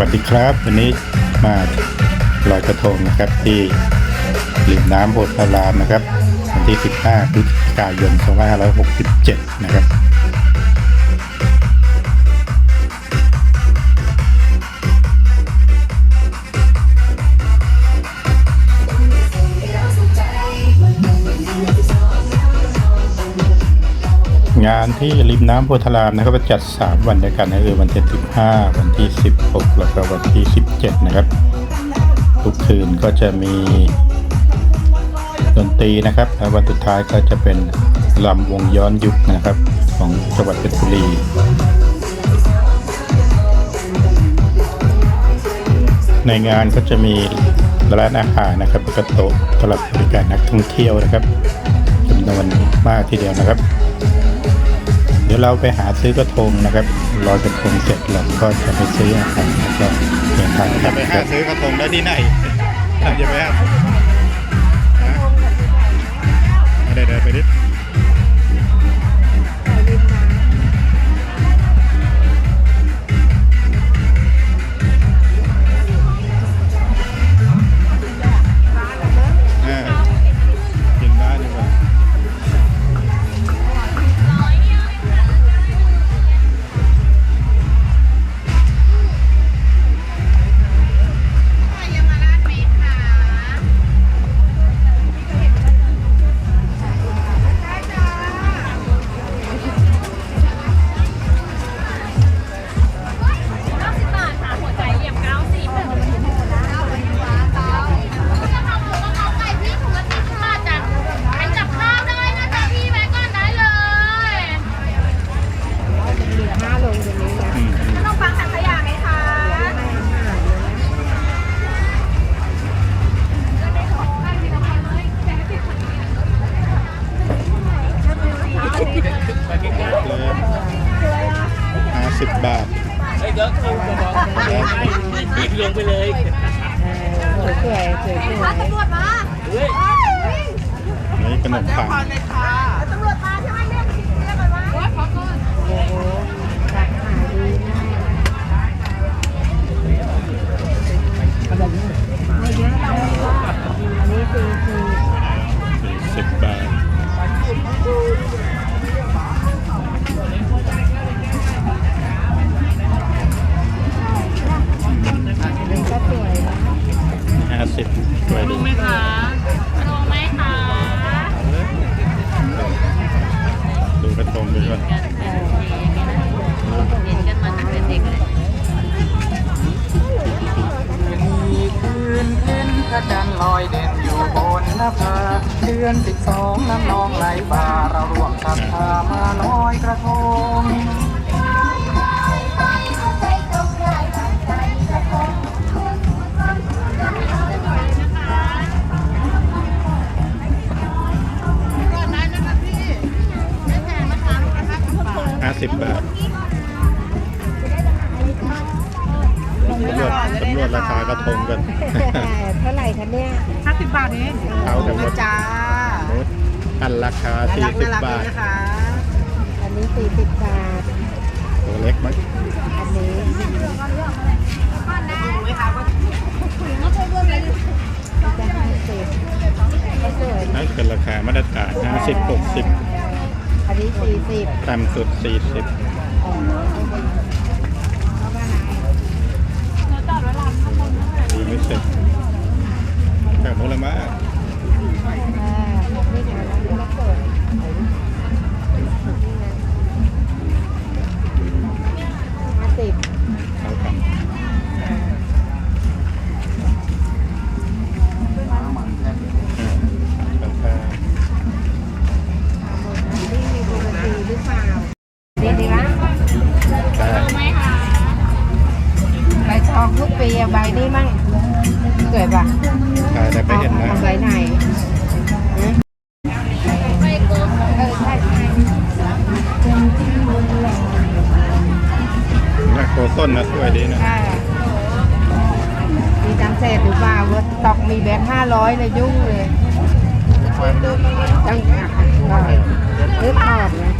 วัสดีครับ วันนี้มาลอยกระทงนะครับ ที่ริมน้ำโพธารามนะครับวันที่ 15พฤศจิกายน2567 นะครับ งานที่ริมน้ำโพธารามนะครับจัด 3 วันด้วยกันนะคือวันที่15 วันที่ 16 แล้วก็วันที่ 17 นะครับ ทุกคืนก็จะมีดนตรีนะครับแล้ววันสุดท้ายก็จะเป็นลำวงย้อนยุคนะครับของจังหวัดเพชรบุรีในงานก็จะมีร้านอาหารนะครับแล้วก็โต๊ะสำหรับบริการนักท่องเที่ยวนะครับจำนวนมากทีเดียวนะครับ เราไปหาซื้อกระทงนะครับรอกระทงเสร็จเราก็จะไปซื้ออาหารแล้วก็เดินทางกลับไปหาซื้อกระทงได้ที่ไหนจะไปหา ลงไปเลยสวยสวยสวยตำรวจมา นี่ขนมปัง รงไปก่อนเห็นกันมาตั้งแต่เด็กเลยนเพ็นพระจันทร์ลอยเด่นอยู่บนหน้าผาเดือนสิบสองน้ำนองไหลบ่าเราร่วมศรัทธามาลอยกระทง สิบบาทสำรวจสำรวจราคากระทงกันเท่าไหร่คะเนี่ยห้าสิบบาทเองเขากันหมดจ้าลดอันราคาสี่สิบบาทอันนี้สี่สิบบาทตัวเล็กไหมอันนี้จะห้าสิบก็สวยนั่นเป็นราคามาตรฐานห้าสิบหกสิบ อันนี้สี่สิบต่ำสุดสี่สิบอ๋อดีไม่เสร็จ ต้นนะสวยดีนะใช่มีจำเศษหรือเปล่าว่าตอกมีแบงค์ห้าร้อยเลยยุ่งเลยจังหักก็หรือถอดนะขออะไรคะ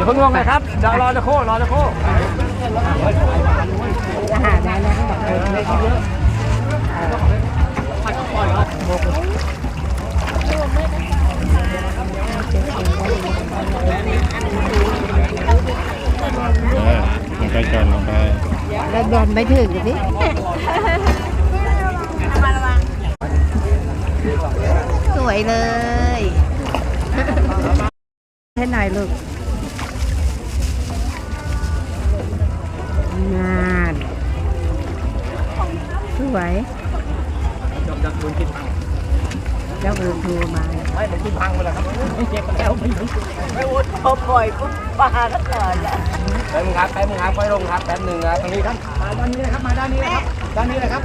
อย่าเพิ่งลงนะครับเดี๋ยวรอจะโค้รอจะโค้อาหารได้แล้วก็บอกเออไม่เยอะเออลงไปก่อนลงไปแล้วโดนไม่ถึงสิสวยเลยให้หน่อยลูก วยเจ้าเอิญโทรมาไม่ผมคุณพังไปแล้วครับเจ็บแล้วไม่ถึงพอปล่อยปุ๊บปลาแล้วก่อนละแป๊บนึงครับแป๊บนึงครับค่อยลงครับแป๊บนึงครับตรงนี้ครับมาด้านนี้เลยครับมาด้านนี้เลยครับด้านนี้เลยครับ